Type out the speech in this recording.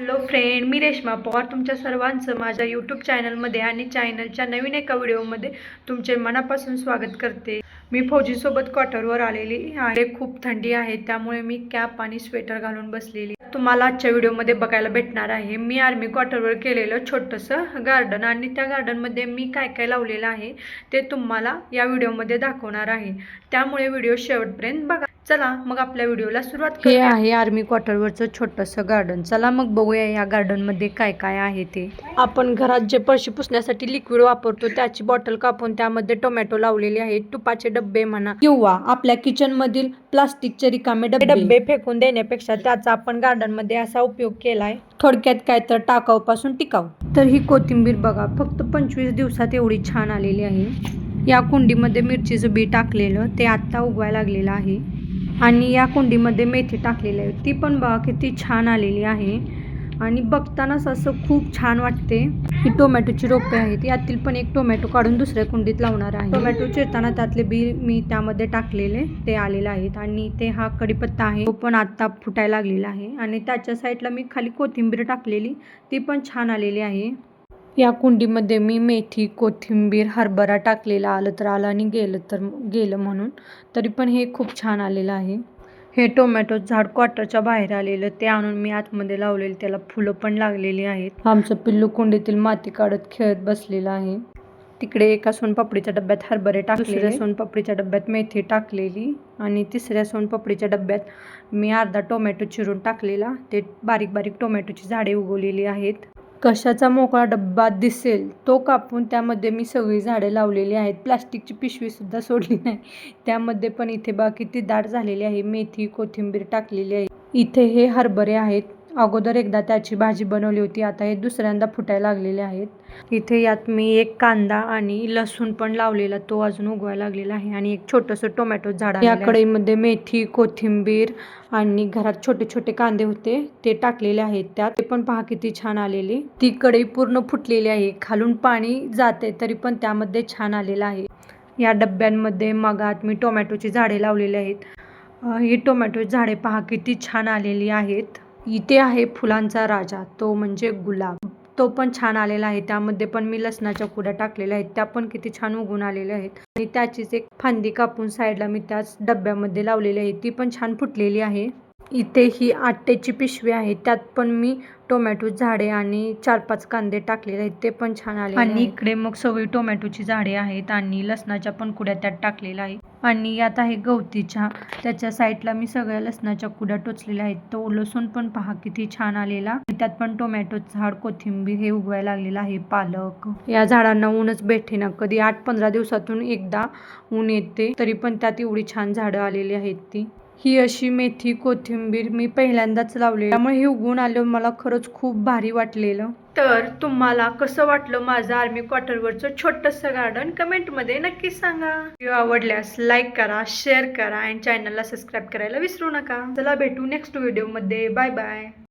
Hello friend मी रेश्मा पवार. तुमच्या सर्वांचं माझ्या यूट्यूब चॅनलमध्ये आणि चॅनलच्या नवीन एका व्हिडिओमध्ये तुमचे मनापासून स्वागत करते. मी फौजीसोबत क्वार्टरवर आलेली आहे. खूप थंडी आहे त्यामुळे मी कॅप आणि स्वेटर घालून बसलेली. तुम्हाला आजच्या व्हिडिओमध्ये बघायला भेटणार आहे. मी आर्मी क्वार्टरवर केलेलं छोटंसं गार्डन आणि त्या गार्डनमध्ये मी काय काय लावलेलं आहे ते तुम्हाला या व्हिडिओमध्ये दाखवणार आहे. त्यामुळे व्हिडिओ शेवटपर्यंत बघा. चला मग आपल्या व्हिडिओला सुरुवात हे आहे आर्मी क्वार्टरवरचं छोटंसं गार्डन चला मग बघूया या गार्डनमध्ये काय काय आहे ते. आपण घरात जे फरशी पुसण्यासाठी लिक्विड वापरतो त्याची बॉटल कापून त्यामध्ये टोमॅटो लावलेले आहेत. तुपाचे डब्बे म्हणा. किंवा आपल्या किचन मधील प्लास्टिकचे रिकामे डब्बे. डब्बे फेकून देण्यापेक्षा त्याचा आपण गार्डनमध्ये असा उपयोग केलाय. थोडक्यात काय तर टाकाऊपासून टिकाऊ. तर ही कोथिंबीर बघा फक्त पंचवीस दिवसात एवढी छान आलेली आहे. या कुंडीमध्ये मिरचीचं बी टाकलेलं ते आत्ता उगवायला लागलेलं आहे. आणि या कुंडीमध्ये मेथी टाकलेली आहे. ती पण बघा किती छान आलेली आहे. आणि बघतानाच असं खूप छान वाटते. ही टोमॅटोची रोपे आहेत. यातील पण एक टोमॅटो काढून दुसऱ्या कुंडीत लावणार आहे. टोमॅटो चिरताना त्यातले बी मी त्यामध्ये टाकलेले. ते आलेले आहेत. आणि ते हा कडीपत्ता आहे. तो पण आता फुटायला लागलेला आहे. आणि त्याच्या साईडला मी खाली कोथिंबीर टाकलेली. ती पण छान आलेली आहे. या कुंडीमध्ये मी मेथी कोथिंबीर हरभरा टाकलेला आलं तर आलं आणि गेलं तर गेलं म्हणून. तरी पण हे खूप छान आलेलं आहे. हे टोमॅटो झाड क्वार्टरच्या बाहेर आलेलं ते आणून मी आतमध्ये लावलेलं त्याला फुलं पण लागलेली आहेत. आमचं पिल्लू कुंडीतील माती काढत खेळत बसलेलं आहे. तिकडे एका सोनपापडीच्या डब्यात हरभरे टाकले दुसऱ्या सोनपापडीच्या डब्यात मेथी टाकलेली. आणि तिसऱ्या सोनपापडीच्या डब्यात मी अर्धा टोमॅटो चिरून टाकलेला. ते बारीक बारीक टोमॅटोची झाडे उगवलेली आहेत. कशाचा मोकळा डब्बा दिसेल तो कापून त्यामध्ये मी सगळी झाडे लावलेली आहेत. प्लास्टिकची पिशवीसुद्धा सोडली नाही. त्यामध्ये पण इथे बाकी ती दाट झालेली आहे. मेथी कोथिंबीर टाकलेली आहे. इथे हे हरभरे आहेत. अगोदर एकदा त्याची भाजी बनवली होती. आता हे दुसऱ्यांदा फुटायला लागलेले आहेत. इथे यात मी एक कांदा आणि लसूण पण लावलेला तो अजून उगवायला लागलेला आहे. आणि एक छोटंसं टोमॅटो झाड या कढईमध्ये मेथी कोथिंबीर आणि घरात छोटे छोटे कांदे होते ते टाकलेले आहेत. त्यात ते पण पहा किती छान आलेले. ती कढई पूर्ण फुटलेली आहे. खालून पाणी जाते तरी पण त्यामध्ये छान आलेलं आहे. या डब्यांमध्ये मगात मी टोमॅटोची झाडे लावलेली आहेत. ही टोमॅटो झाडे पहा किती छान आलेली आहेत. इथे आहे फुलांचा राजा तो म्हणजे गुलाब. तो पण छान आलेला आहे. त्यामध्ये पण मी लसणाच्या कुड्या टाकलेल्या आहेत. त्या पण किती छान उगून आलेल्या आहेत. आणि त्याचीच एक फांदी कापून साईडला मी त्याच डब्यामध्ये लावलेली आहे. ती पण छान फुटलेली आहे. इथे ही आट्याची पिशवी आहे. त्यात पण मी टोमॅटो झाडे आणि चार पाच कांदे टाकलेले आहेत. ते पण छान आले आणि इकडे मग सगळी टोमॅटोची झाडे आहेत आणि लसणाच्या पण कुड्या त्यात टाकलेल्या आहेत. आणि यात आहे गवती चहा त्याच्या साईडला मी सगळ्या लसणाच्या कुड्या टोचलेल्या आहेत. तो लसूण पण पहा किती छान आलेला. त्यात पण टोमॅटो झाड कोथिंबीर हे उगवायला लागलेलं आहे पालक. या झाडांना ऊनच भेटे ना. कधी आठ पंधरा दिवसातून एकदा ऊन येते तरी पण त्यात एवढी छान झाडं आलेली आहेत ती. ही अशी मेथी कोथिंबीर मी पहिल्यांदाच लावली त्यामुळे हे उगवून आलं मला खरंच खूप भारी वाटलेलं. तर तुम्हाला कसं वाटलं माझं आर्मी क्वार्टरवरचं छोटंसं गार्डन कमेंटमध्ये नक्की सांगा. व्हिडिओ आवडल्यास लाईक करा शेअर करा आणि चॅनलला सबस्क्राईब करायला विसरू नका. चला भेटू नेक्स्ट व्हिडिओमध्ये बाय बाय